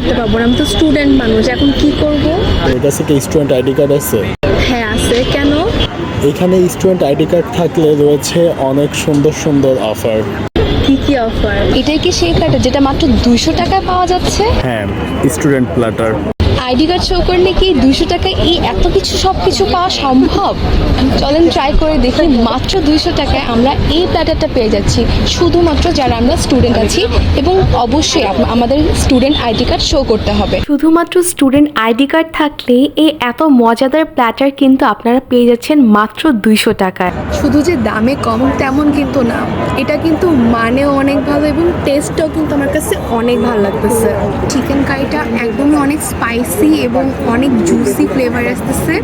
করতে পারব না। আমি তো স্টুডেন্ট মানুষ এখন কি করব? আমার কাছে কি স্টুডেন্ট আইডি কার্ড আছে? হ্যাঁ আছে। কেন? এখানে স্টুডেন্ট আইডি কার্ড থাকলে রয়েছে অনেক সুন্দর সুন্দর অফার কি কি অফার এটাই কি সেই প্ল্যাটার যেটা মাত্র দুইশো টাকায় পাওয়া যাচ্ছে? হ্যাঁ student platter ID card show করলে কি দুইশো টাকায় এই এত কিছু সব কিছু পাওয়া সম্ভব? চলেন ট্রাই করে দেখি মাত্র দুইশো টাকায় আমরা এই প্ল্যাটারটা পেয়ে যাচ্ছি। শুধুমাত্র যারা আমরা স্টুডেন্ট আছি এবং অবশ্যই আমাদের স্টুডেন্ট আইডি কার্ড শো করতে হবে। শুধুমাত্র স্টুডেন্ট আইডি কার্ড থাকলে এই এত মজাদার প্ল্যাটার কিন্তু আপনারা পেয়ে যাচ্ছেন মাত্র দুইশো টাকায়। শুধু যে দামে কম তেমন কিন্তু না। এটা কিন্তু মানেও অনেক ভালো এবং টেস্টটাও কিন্তু আমার কাছে অনেক ভালো লাগতেছে। চিকেন কারিটা একদমই অনেক স্পাইসি এবং অনেক জুসি ফ্লেভার আসতেছে।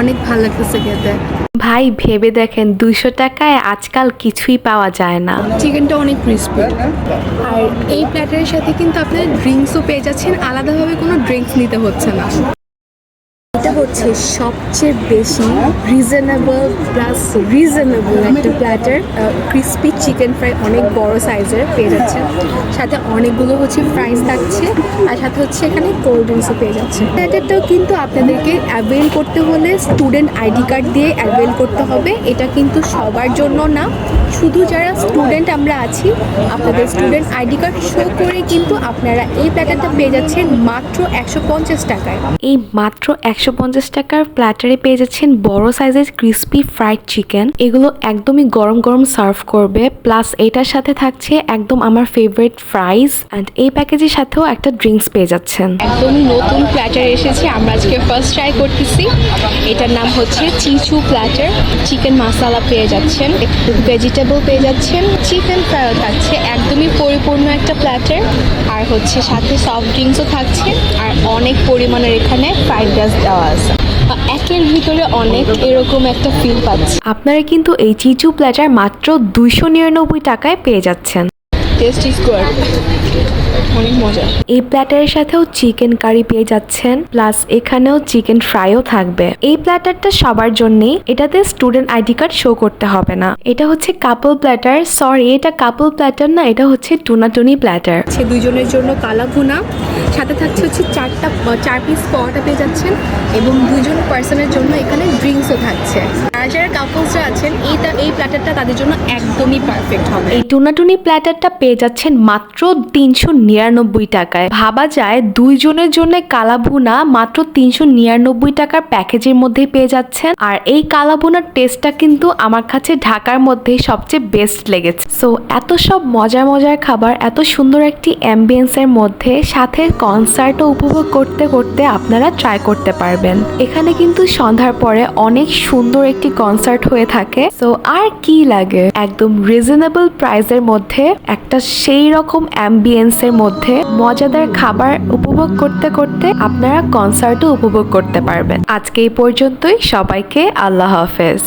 অনেক ভালো লাগতেছে খেতে। ভাই ভেবে দেখেন দুইশো টাকায় আজকাল কিছুই পাওয়া যায় না। চিকেনটা অনেক ক্রিস্পি আর এই প্ল্যাটারের সাথে কিন্তু আপনারা ড্রিঙ্কসও পেয়ে যাচ্ছেন। আলাদাভাবে কোনো ড্রিঙ্কস নিতে হচ্ছে না। এটা হচ্ছে সবচেয়ে বেশি রিজনেবল প্লাস রিজনেবল একটা প্ল্যাটার ক্রিস্পি চিকেন ফ্রাই অনেক বড় সাইজের পেয়ে যাচ্ছে। সাথে অনেকগুলো হচ্ছে ফ্রাইস থাকছে আর সাথে হচ্ছে এখানে কোল্ড ড্রিঙ্কসও পেয়ে যাচ্ছে। প্ল্যাটারটাও কিন্তু আপনাদেরকে অ্যাভেল করতে হলে স্টুডেন্ট আইডি কার্ড দিয়ে অ্যাভেল করতে হবে। এটা কিন্তু সবার জন্য না। শুধু যারা স্টুডেন্ট আমরা আছি, আপনাদের স্টুডেন্ট আইডি কার্ড শো করে কিন্তু আপনারা এই প্ল্যাটারটা পেয়ে যাচ্ছেন মাত্র একশো পঞ্চাশ টাকায়। এই মাত্র একশো পঞ্চাশ টাকার প্ল্যাটারে পেয়ে যাচ্ছেন বড় সাইজের ক্রিস্পি ফ্রাইড চিকেন এগুলো একদমই গরম গরম সার্ভ করবে। প্লাস এটার সাথে থাকছে একদম আমার ফেভারিট ফ্রাইস অ্যান্ড এই প্যাকেজের সাথেও একটা ড্রিঙ্কস পেয়ে যাচ্ছেন। একদমই নতুন প্ল্যাটার এসেছে। আমরা আজকে ফার্স্ট ট্রাই করতেছি। এটার নাম হচ্ছে চিচু প্ল্যাটার চিকেন মশলা পেয়ে যাচ্ছেন। ভেজিটেবল পেয়ে যাচ্ছেন। চিকেন ফ্রাইও থাকছে। একদমই পরিপূর্ণ একটা প্ল্যাটার আর হচ্ছে সাথে সফট ড্রিঙ্কসও থাকছে, আর অনেক পরিমাণের এখানে ফ্রাইড রাইস দেওয়া আছে। একের ভিতরে অনেক এরকম একটা ফিল পাচ্ছে। আপনারা কিন্তু এই চিচু প্ল্যাটার মাত্র দুইশো নিরানব্বই টাকায় পেয়ে যাচ্ছেন। টেস্ট ইজ গুড অনেক মজা। এই প্ল্যাটারের সাথেও চিকেন কারি পেয়ে যাচ্ছেন প্লাস এখানেও চিকেন ফ্রাইও থাকবে। এই প্ল্যাটারটা সবার জন্যই এটাতে স্টুডেন্ট আইডি কার্ড শো করতে হবে না। এটা হচ্ছে কাপল প্ল্যাটার সরি এটা কাপল প্ল্যাটার না এটা হচ্ছে টুনাটুনি প্ল্যাটার আছে দুজনের জন্য কালা ভুনা সাথে থাকছে হচ্ছে চারটা চার পিস পরোটা পেয়ে যাচ্ছেন এবং দুজন পার্সনের জন্য এখানে ড্রিঙ্কসও থাকছে। আর যারা কাপলসরা আছেন এইটা, এই প্ল্যাটারটা তাদের জন্য একদমই পারফেক্ট হবে। এই টুনাটুনি প্ল্যাটারটা পেয়ে যাচ্ছেন মাত্র তিনশো নিরানব্বই টাকায়। ভাবা যায় দুইজনের জন্য কালাভুনা মাত্র তিনশো নিরানব্বই টাকার প্যাকেজের মধ্যে পেয়ে যাচ্ছেন। আর এই কালাভুনার টেস্টটা কিন্তু আমার কাছে ঢাকার মধ্যে সবচেয়ে বেস্ট লেগেছে। সো এত সব মজার মজার খাবার, এত সুন্দর একটি অ্যাম্বিয়েন্সের মধ্যে, সাথে কনসার্টও উপভোগ করতে করতে আপনারা ট্রাই করতে পারবেন। এখানে কিন্তু সন্ধ্যার পরে অনেক সুন্দর একটি কনসার্ট হয়ে থাকে। সো আর কি লাগে? একদম রিজনেবল প্রাইসের মধ্যে, একটা সেই রকম অ্যাম্বিয়েন্সের মধ্যে মজাদার খাবার উপভোগ করতে করতে আপনারা কনসার্টও উপভোগ করতে পারবেন। আজকে এই পর্যন্তই। সবাইকে আল্লাহ হাফেজ।